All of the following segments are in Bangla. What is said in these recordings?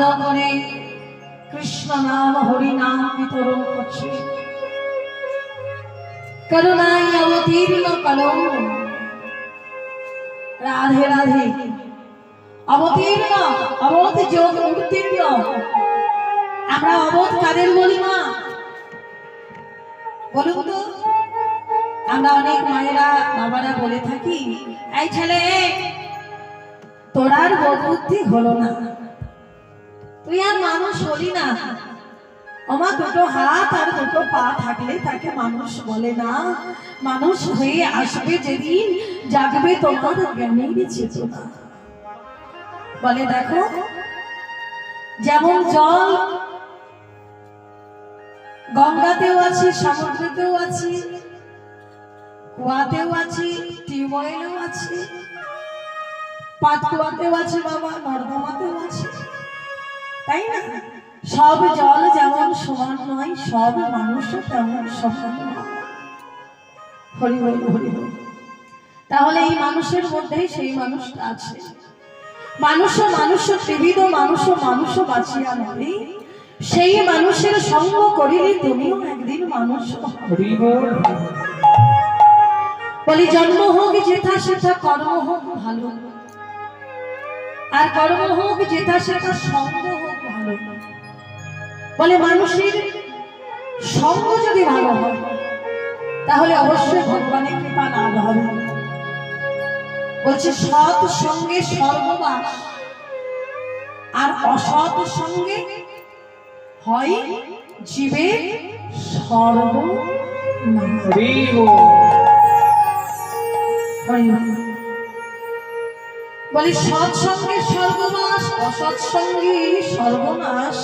করে কৃষ্ণ নাম হরি নাম বিতরণ করছে। করুণাই অবতীর্ণ কলম রাধে রাধে। অবতীর্ণ, অবধ যোগ উত্তীর্ণ। আমরা অবধ কাদের বলি মা? বলুন তো। আমরা অনেক মায়েরা, বাবারা বলে থাকি, এই ছেলে তোরার বুদ্ধি হলো না। তুই আর মানুষ হলি না। আমার দুটো হাত আর দুটো পা থাকলে তাকে মানুষ বলে না। মানুষ হয়ে আসবে যেদিন, জাগবে তোমার চেতনা। বলে দেখো, যেমন জল গঙ্গাতেও আছে, সমুদ্রতেও আছে, কুয়াতেও আছে, টিউবওয়েলেও আছে পাত কুয়াতেও আছে বাবা, নর্দমাতেও আছে। তাই না? সব জল যেমন সমান নয় সব মানুষও তেমন সমান নয়। হরি হরি বল তাহলে এই মানুষের মধ্যেই সেই মানুষটা আছে। মানুষ মানুষ ত্রিবিধ মানুষ মানুষ বাঁচিয়া নয় সেই মানুষের সঙ্গ করিলে তুমিও একদিন মানুষ। বলি। জন্ম হোক যেথা সেথা কর্ম হোক ভালো। আর কর্ম হোক যেথা সেথা সঙ্গ হোক বলে মানুষের সঙ্গ যদি ভালো হয় তাহলে অবশ্যই ভগবানের কৃপা লাভ হবে। বলছে সৎ সঙ্গে সর্ববাস আর অসৎ সঙ্গে হয় জীবের সর্বনাশ। হরি বল, সৎসঙ্গে সর্বনাশ অসৎসঙ্গে সর্বনাশ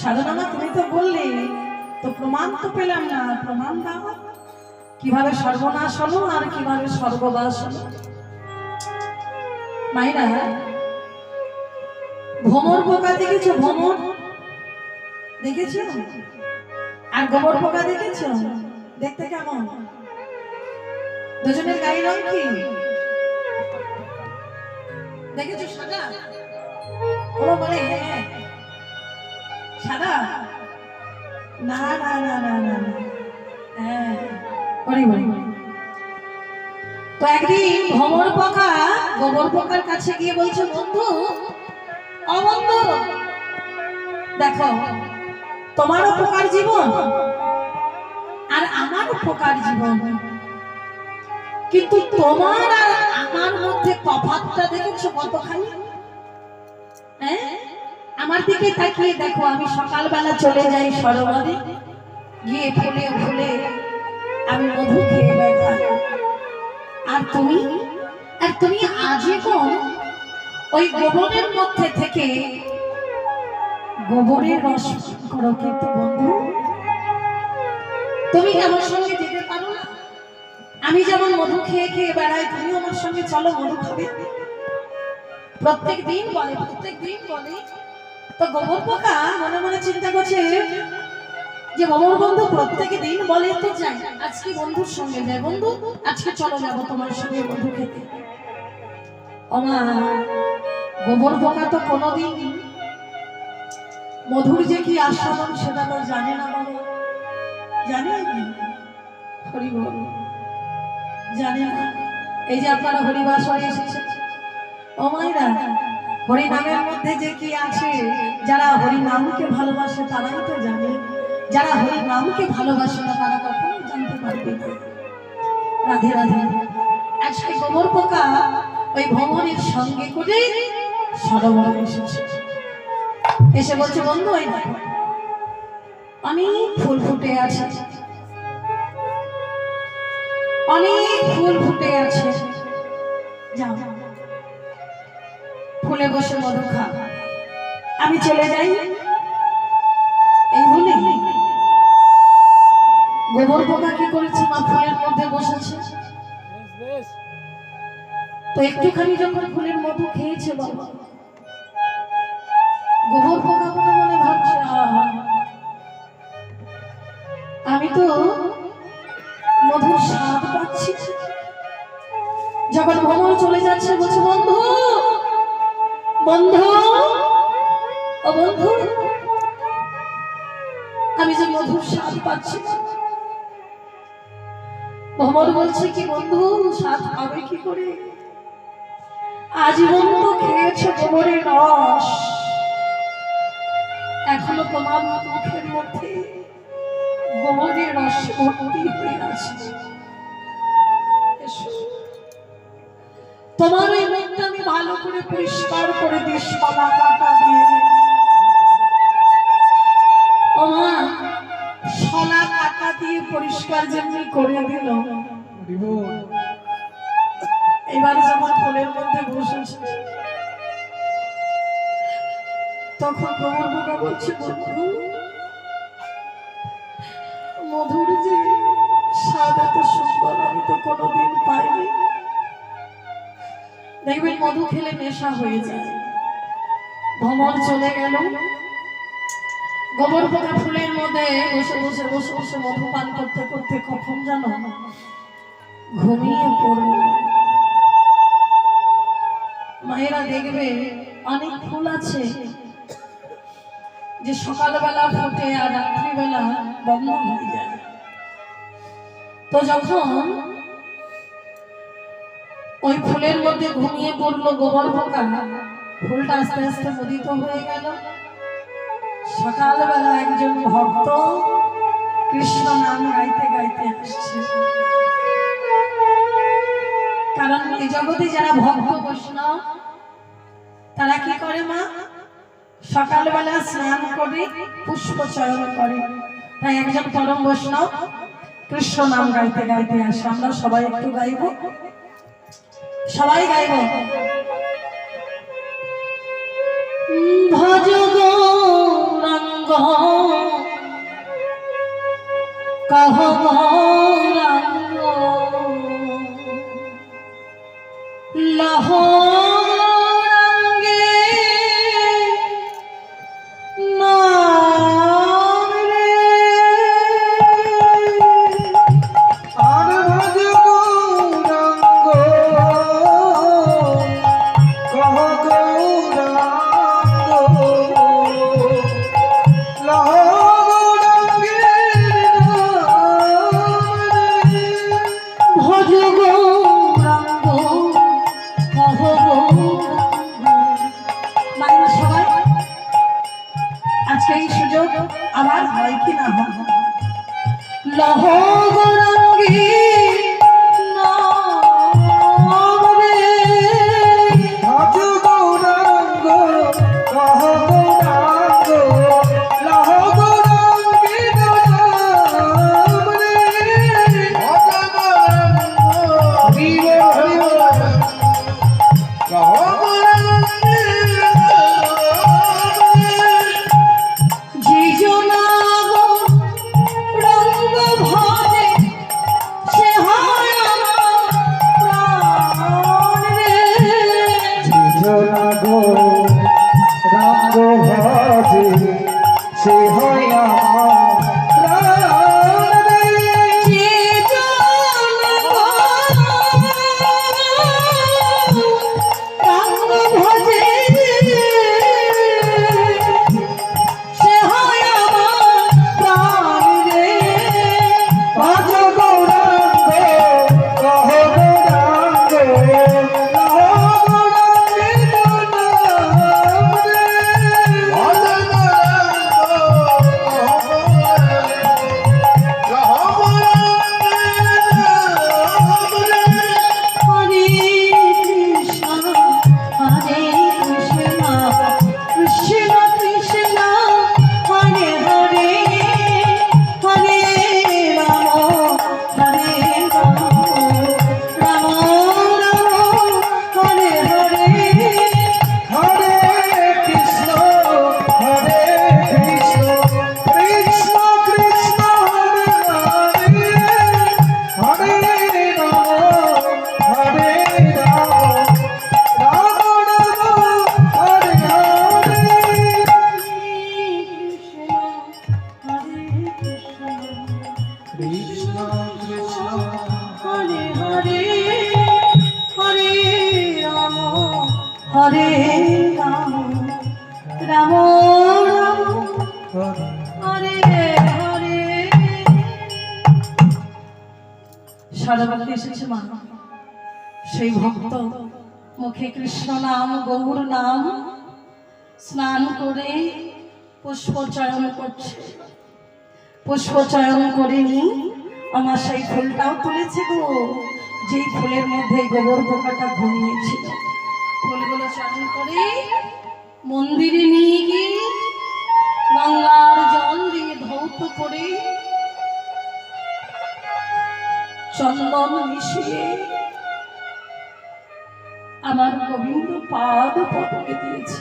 সাধনা তুমি তো বললে, তো প্রমাণ তো পেলাম না প্রমাণ দাও। কীভাবে সর্বনাশ হলো আর কীভাবে সর্ববাস হলো? মাইরা ভ্রমর পোকা দেখেছ? ভ্রমর? দেখেছ? আর গোবর পোকা দেখেছ? দেখতে কেমন? দুজনের গায়ের রং কি? দেখেছ সাদা? ও বলে হ্যাঁ সাদা? না না না না না হ্যাঁ তো একদিন ভ্রমর পোকা গোবর পোকার কাছে গিয়ে বলছে, বন্ধু, ও বন্ধু, দেখো তোমারও পোকার জীবন আর আমারও পোকার জীবন। কিন্তু তোমার আর আমার মধ্যে তফাৎটা দেখেছ কতখানি? হ্যাঁ আমার দিকে তাকিয়ে দেখো, আমি সকালবেলা চলে যাই সরোবরে, গিয়ে ফুলে ফুলে আমি মধু খেয়ে বেড়াই আর তুমি? আর তুমি আজীবন ওই গোবরের মধ্যে থেকে গোবরের রস করো কিন্তু বন্ধু। তুমি আমার সঙ্গে আমি যেমন মধু খেয়ে খেয়ে বেড়াই তুমি আমার সঙ্গে চলো, মধু খাবে। প্রত্যেক দিন বলে প্রত্যেক দিন বলে। তো গোবর পোকা মনে মনে চিন্তা করছে যে, গোবর বন্ধু প্রত্যেক দিন বলে তো যাই, আজকে বন্ধুর সঙ্গে যাই। বন্ধু, আজকে চলো যাব তোমার সঙ্গে মধু খেতে। ওমা, গোবর পোকা তো কোনোদিন মধুর যে কি আস্বাদন সেটা তো জানে না বাবা। জানে হরি বল এই যে আপনারা হরিবাস এসেছেন। ও মায়েরা হরি নামের মধ্যে যে কি আছে, যারা হরি নামকে ভালোবাসে তারাই তো জানে। যারা হরি নামকে ভালোবাসে না, তারা কখনো জানতে পারবে রাধে রাধে। আজকে গোবর পোকা ওই ভ্রমণের সঙ্গে করে সরোবর এসেছে। এসে বলছে, বন্ধু, ওই দেখো অনেক ফুল ফুটে আছে। অনেক ফুল ফুটে আছে যাও। ফুলে বসে মধু খা আমি চলে যাই। এই বলে গোবর পোকা কি করেছে? মা ফুলের মধ্যে বসেছে। তো একটুখানি যখন ফুলের মধু খেয়েছে বাবা, গোবর পোকা মনে মনে ভাবছে আমি তো মধুর স্বাদ পাচ্ছি। যখন ভ্রমণ চলে যাচ্ছে, বলছে, বন্ধু বন্ধু, ও বন্ধু, আমি যে মধুর স্বাদ পাচ্ছি ভ্রমণ বলছে কি, বন্ধু, স্বাদ পাবে কি করে? আজীবন তো খেয়েছে ভ্রমণের রস। এখনও তোমার মুখের মধ্যে গোবরের রস ভর্তি হয়ে আছে তোমার এই মুখটা আমি ভালো করে পরিষ্কার করে দিই সলা কাটা দিয়ে। মা সলা কাটা দিয়ে পরিষ্কার যেমনি করে দিল। এবার যখন ফুলের মধ্যে বসেছে, তখন প্রমোদ বাবা বলছে, বন্ধু মধুর যে স্বাদ এত সুন্দর, আমি তো কোনোদিন পাইনি। দেখবেন মধু খেলে নেশা হয়ে যায়। ভ্রমণ চলে গেল। গোবর পোকা ফুলের মধ্যে বসে বসে বসে বসে মধু পান করতে করতে কখন জানো ঘুমিয়ে পড়ল। মায়েরা দেখবে অনেক ফুল আছে। যে সকালবেলা ফুটে আর রাত্রিবেলা বন্ধ হয়ে যায় তো যখন ওই ফুলের মধ্যে ঘুমিয়ে পড়ল গোবর পোকা, ফুলটা আস্তে আস্তে মুদিত হয়ে গেল। সকালবেলা একজন ভক্ত কৃষ্ণ নাম গাইতে গাইতে আসছে। কারণ এই জগতে যারা ভক্ত বৈষ্ণব, তারা কি করে মা? সকালবেলা স্নান করে পুষ্প চয়ন করে। তাই একজন পরম বৈষ্ণব, কৃষ্ণ নাম গাইতে গাইতে আসে। আমরা সবাই একটু গাইব। সবাই গাইব? ভজ গৌরাঙ্গ, কহ আমার হয় কি না? হয় গো। হরে রাম রাম রাম, হরে হরে। সারাবাকে এসেছে মা। সেই ভক্ত, মুখে কৃষ্ণ নাম, গৌর নাম, স্নান করে পুষ্প চয়ন করছে পুষ্প চয়ন আমার সেই ফুলটাও তুলেছে গো। যেই ফুলের মধ্যে গোবর পোকাটা ঘুমিয়েছিল। চয়ন করে। মন্দিরে নিয়ে গিয়ে গঙ্গার জল দিয়ে ধৌত করে। চন্দন মিশিয়ে আমার গোবিন্দ পাদ পটকে দিয়েছে।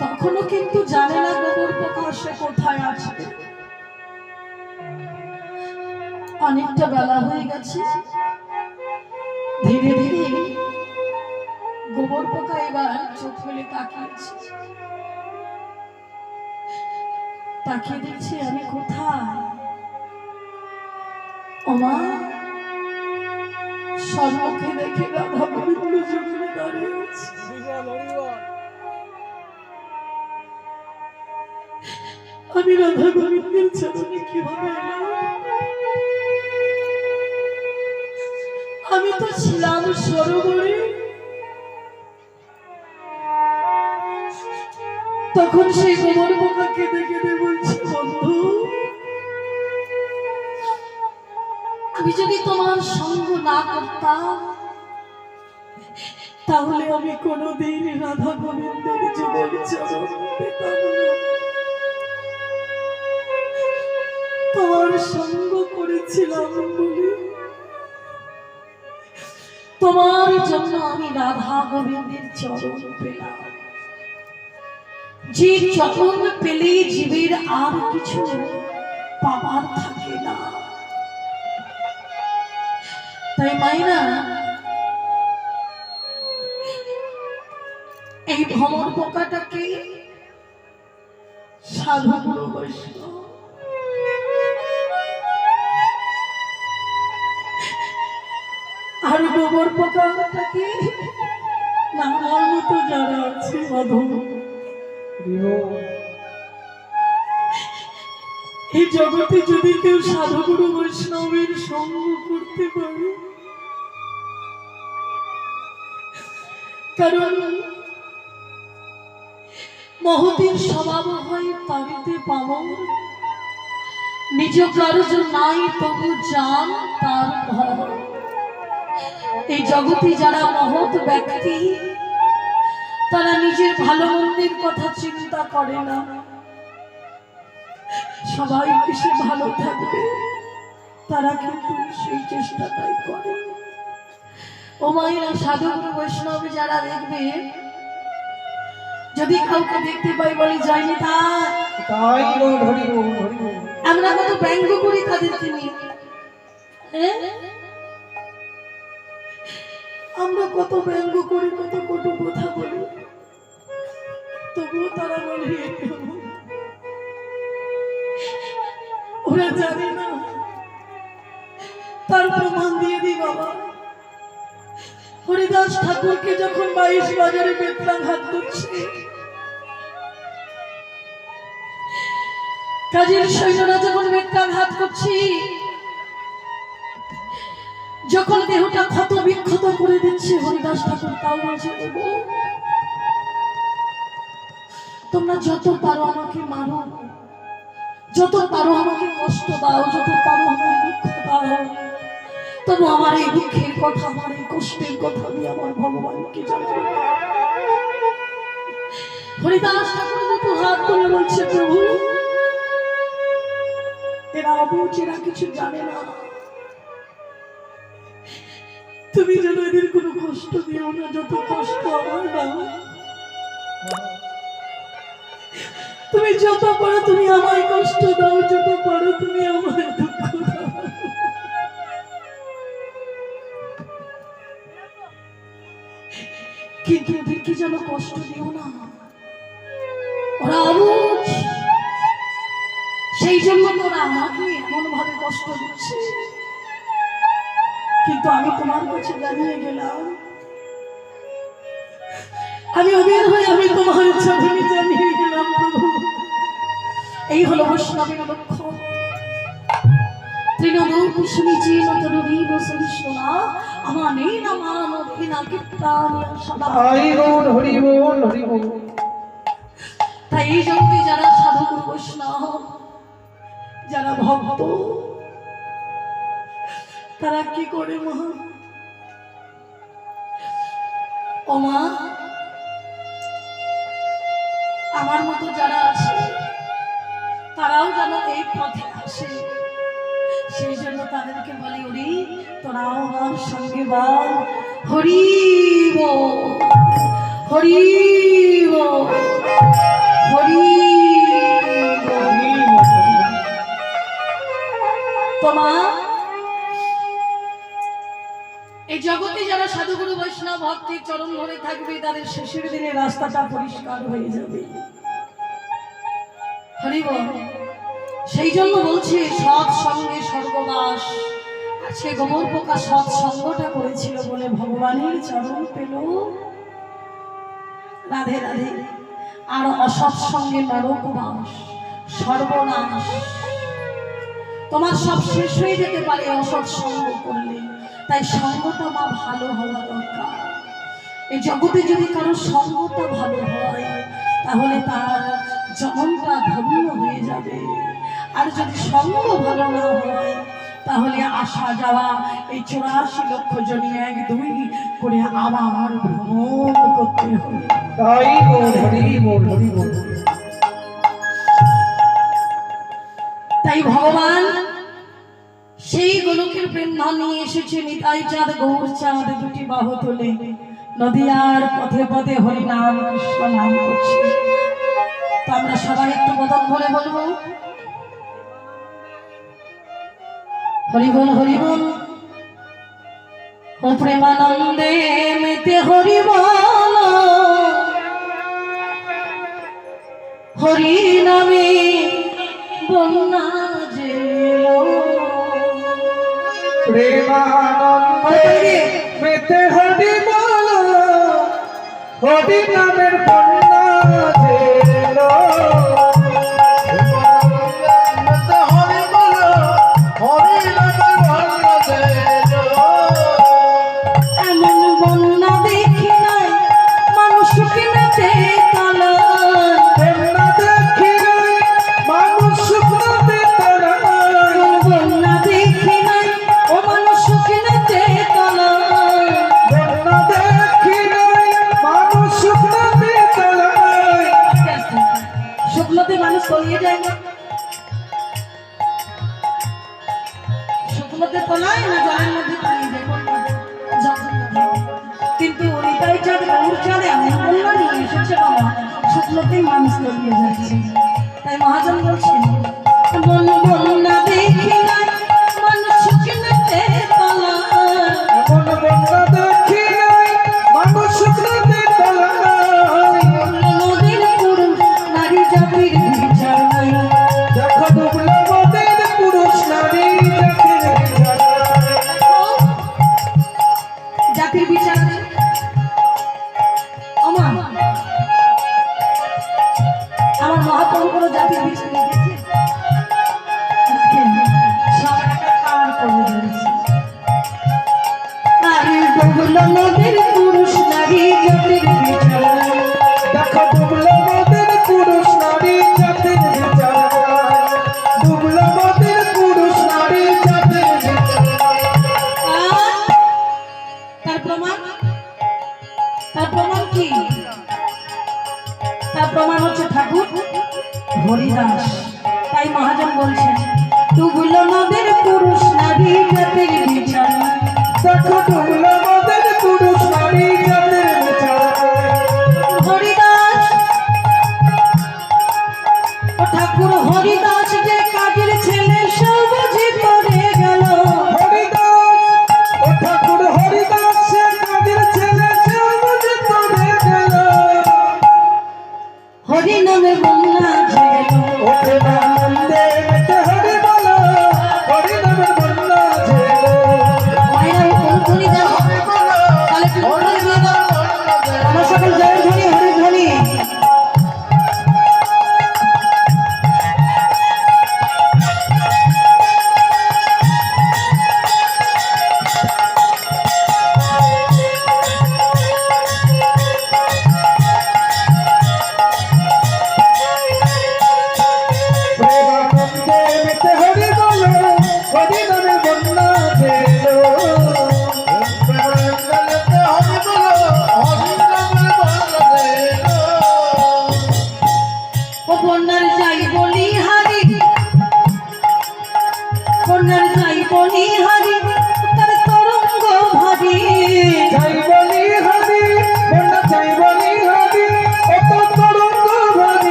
তখনও কিন্তু জানে না গোবর পোকা সে কোথায় আছে। অনেকটা বেলা হয়ে গেছে। তাকিয়ে আমি কোথায়? রাধা আমি রাধা গোবিন্দের চরণে কীভাবে আমি তো ছিলাম সরোবরে। তখন সেই গোবর পোকা কেঁদে কেঁদে বলছে বন্ধু। আমি যদি তোমার সঙ্গ না করতাম তাহলে আমি কোনোদিন রাধা গোবিন্দের জীবন চরণ পেতাম না। তোমার সঙ্গ করেছিলাম বলে। তোমার জন্য আমি রাধা গোবিন্দের চরণ পেলাম। যে চরণ পেলে জীবের আর কিছু পাবার থাকে না। তাই মাইনা এই ভ্রমণ পোকাটাকে সাধু গুরু আর গোবর পোকাটাকে না মতো যারা আছে এই জগতে যদি কেউ সাধুগুরু বৈষ্ণবের সঙ্গ করতে পারে, কারণ মহতির স্বভাব হয় তারিতে পাবন। নিজ কার্য নাই তবু যান তার ঘর এই জগতে যারা মহৎ ব্যক্তি তারা নিজের ভালো মন্দের কথা চিন্তা করে না। সবাই সে ভালো থাকবে। তারা কিন্তু সেই চেষ্টাটাই করে। ও মায়েরা সাধুগুরু বৈষ্ণব যারা দেখবে যদি কাউকে দেখতে পাই বলে যায়নি তা। তাই আমরা কত ব্যঙ্গ করি তাদেরকে নিয়ে। হ্যাঁ? আমরা কত ব্যঙ্গ করি কত কটু হরিদাস ঠাকুরকে যখন বাইশ বাজারে বেত্রাঘাত করছে কাজের সৈন্যরা যখন বেত্রাঘাত করছি যখন দেহটা ক্ষত বিক্ষত করে দিচ্ছে হরিদাস ঠাকুর তাও বলছে "ওগো, তোমরা যত পারো আমাকে মারো। যত পারো আমাকে কষ্ট দাও, যত পারো আমাকে দুঃখ দাও। তবু আমার এই দুঃখের কথা, আমার এই কষ্টের কথা আমি আমার ভগবানকে জানাব। হরিদাস ঠাকুর হাত তুলে বলছে, প্রভু, এরা অবুঝ এরা কিছু জানে না। তুমি যেন এদের কোনো কষ্ট দিও না, যত কষ্ট আমার না তুমি যত পারো তুমি আমায় কষ্ট দাও, যত পারো তুমি দাও। কিন্তু ওদেরকে যেন কষ্ট দিও না। সেই জন্য তোরা আমাকে এমন ভাবে কষ্ট দিচ্ছে। কিন্তু আমি তোমার কাছে জানিয়ে গেলাম, আমি ওদের হয়ে আমি তোমার চরণে জানিয়ে গেলাম এই হলো বৈষ্ণবের লক্ষ্য। আমার নেই না মান অভিনা কীর্তান তাই হরি বল হরি বল তাই এই জগতে যারা সাধু গুরু বৈষ্ণব যারা ভক্ত তারা কি করে মা? ও মা আমার মতো যারা আছে তারাও যেন এই পথে আসে সেই জন্য তাদেরকে বলি হরি তোরাও আমার সঙ্গে বল হরি হরি হরি বল। হরি বল, হরি বল। তোমা এই জগতে যারা সাধুগুরু বৈষ্ণব ভক্তির চরণ ধরে থাকবে তাদের শেষের দিনে রাস্তাটা পরিষ্কার হয়ে যাবে হরিব সেই জন্য বলছে, সৎ সঙ্গে স্বর্গবাস আজকে গোবর পোকা সৎ সঙ্গটা করেছিল বলে ভগবানের চরণ পেল। রাধে রাধে, আর অসৎ সঙ্গে নরকবাস সর্বনাশ। তোমার সব শেষ হয়ে যেতে পারে অসৎ সঙ্গ করলে, তাই সঙ্গটা মা ভালো হওয়া দরকার। এই জগতে যদি কারও সঙ্গটা ভালো হয়, তাহলে তার জনমটা ধন্য হয়ে যাবে। আর যদি সঙ্গ ভালো না হয় তাহলে আসা যাওয়া এই চৌরাশি লক্ষ জনী এক দুই করে আবার ভ্রমণ করতে হবে। তাই ভগবান সেই গোলকের প্রেম ধন নিয়ে এসেছে নিতাই চাঁদ গৌর চাঁদ দুটি বাহু তোলে। নদিয়ার পথে পথে হরি নাম কৃষ্ণ নাম করছে। তো আমরা সবাই একটু বদল করে বলব হরি বল হরি বল। ও প্রেমানন্দে মেতে হরি বল। হরি নামে বন্যা জেলো। প্রেমানন্দে মেতে হরি বল। হরি নামের বন্যা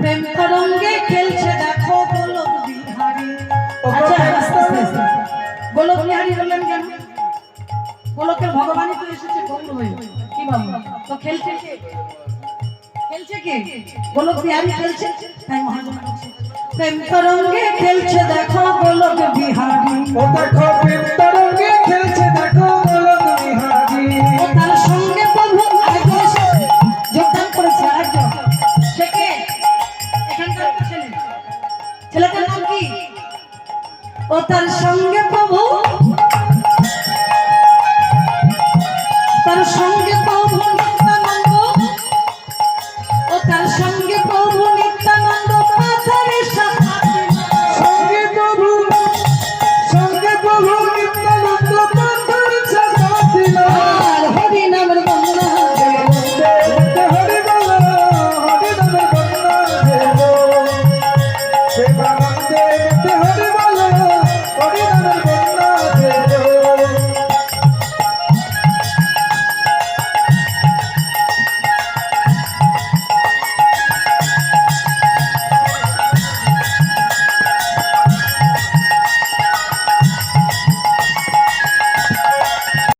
প্রেম তরঙ্গে খেলছে দেখো গোলক বিহারি। আচ্ছা। গোলক বিহারি বললেন কেন? গোলকের ভগবানই তো এসেছে গৌর হয়ে কি বাবা তো খেলছে কে? খেলছে কে? গোলক বিহারি খেলছে? তাই মহাজন প্রেম তরঙ্গে খেলছে দেখো গোলক বিহারি। ও দেখো বৃন্দারঙ্গে খেলছে দেখো ও তার সঙ্গে প্রভু